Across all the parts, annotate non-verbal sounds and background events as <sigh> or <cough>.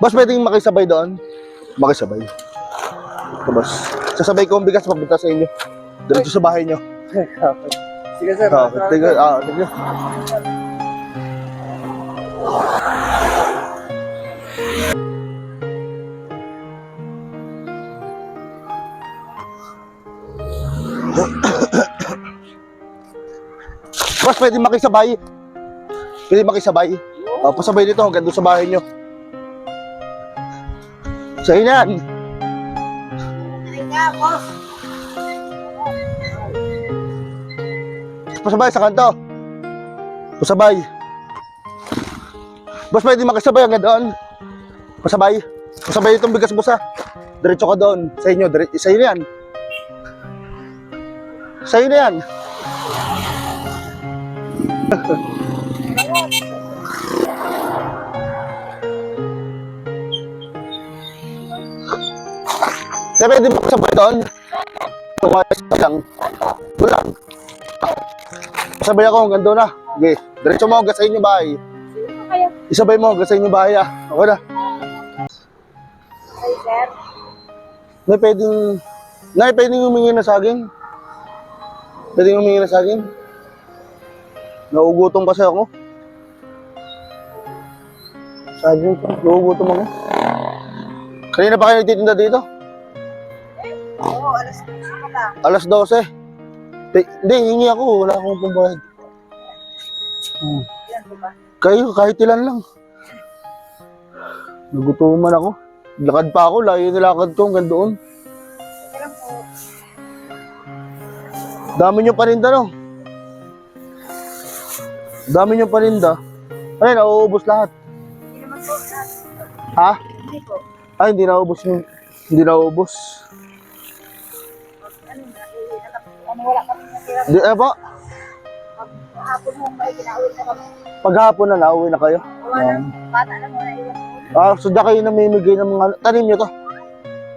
Boss, pwedeng makisabay doon? Makisabay. Ito, boss. Sasabay ko ang bigas papunta sa inyo. Diretso sa bahay nyo. <laughs> Sige sir. Ah, tingnan, ah, tingnan. <coughs> Boss, pwede makisabay. Pwede makisabay. Oh, pasabay dito hanggang doon sa bahay nyo. Sa inan. Pasabay sa kanto. Pasabay. Boss, pwede makisabay hanggang doon. Pasabay. Pasabay itong bigas boss ha. Diretso ka doon. Sa inyo. Dire sa inyo yan. Sa inyo yan. <laughs> Kaya pwede makisabay doon. Tumayos ka lang. Kulang. Sabay ako hanggang doon na. Sige. Diretso mo hanggang sa inyo bahay. Isabay mo hanggang sa inyo bahay ah. Okay na. Ay, sir. Nay, pwedeng... Nay, pwedeng humingi na saging. Pwedeng humingi na saging. Naugutom kasi ako. Saging pa. Naugutom ako. Kanina pa kayo nagtitinda dito? Alas 15 pa lang. Alas 12. Te- Hindi, hingi ako. Wala akong pambayad. Hmm. Ba? Kayo, kahit ilan lang. Nagutuman ako. Lakad pa ako, layo nilakad ko hanggang doon. Sige lang po. Dami niyong paninda, no? Dami niyong paninda. Ay, nauubos lahat. Hindi naman po. sir. Ha? Hindi po. Ay, hindi nauubos yung... Hindi nauubos. Ano na, eh, alam, ano, wala kami natira. Di, ano po? Pag hapon mo, kinauwi na kami. Paghapon na, nauwi na kayo. Wala na, bata lang na iwan. Ah, so da kayo namimigay ng mga... Tanim niyo to.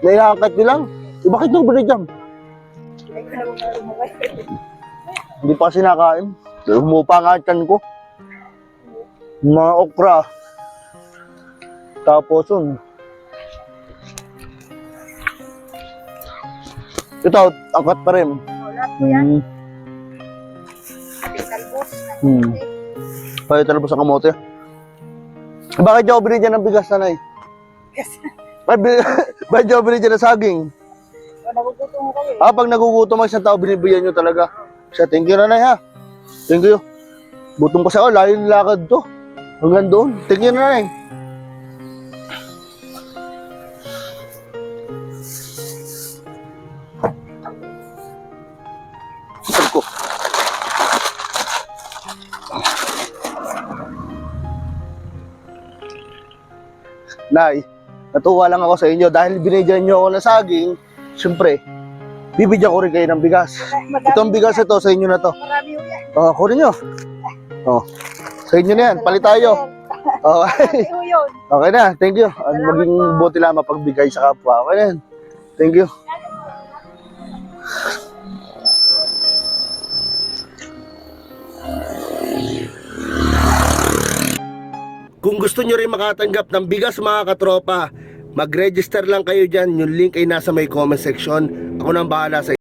Naihangkat niyo lang. Eh, bakit nyo mo kayo. Hindi pa kasi nakain. Humupa nga tiyan ko. Mga okra. Tapos yun. Ito, angkat pa rin. Lahat po yan. Hmm. Talbos. Hmm. Payo talaga sa kamote. Bakit niyo binigyan ng bigas nanay? Kasi, <laughs> Bakit <laughs> niyo binigyan ng saging? nagugutom kayo. eh. Ah, pag nagugutom ang isang tao, binibigyan niyo talaga. Siya, thank you nanay ha. Thank you. Gutom kasi ako, layo ng lakad to. Hanggang doon. Thank you nanay. Nay, natuwa lang ako sa inyo dahil binigyan niyo ako ng saging. Siyempre, bibigyan ko rin kayo ng bigas. Itong bigas ito sa inyo na to. Marami yan. Oh, kunin nyo. Oh. Sa inyo na yan. Palit tayo. Oh, ho yun. <laughs> okay na. Thank you. Ang maging buti lang mapagbigay sa kapwa. Okay na yan. Thank you. Gusto nyo rin makatanggap ng bigas mga katropa, mag-register lang kayo dyan. Yung link ay nasa may comment section. Ako nang bahala sa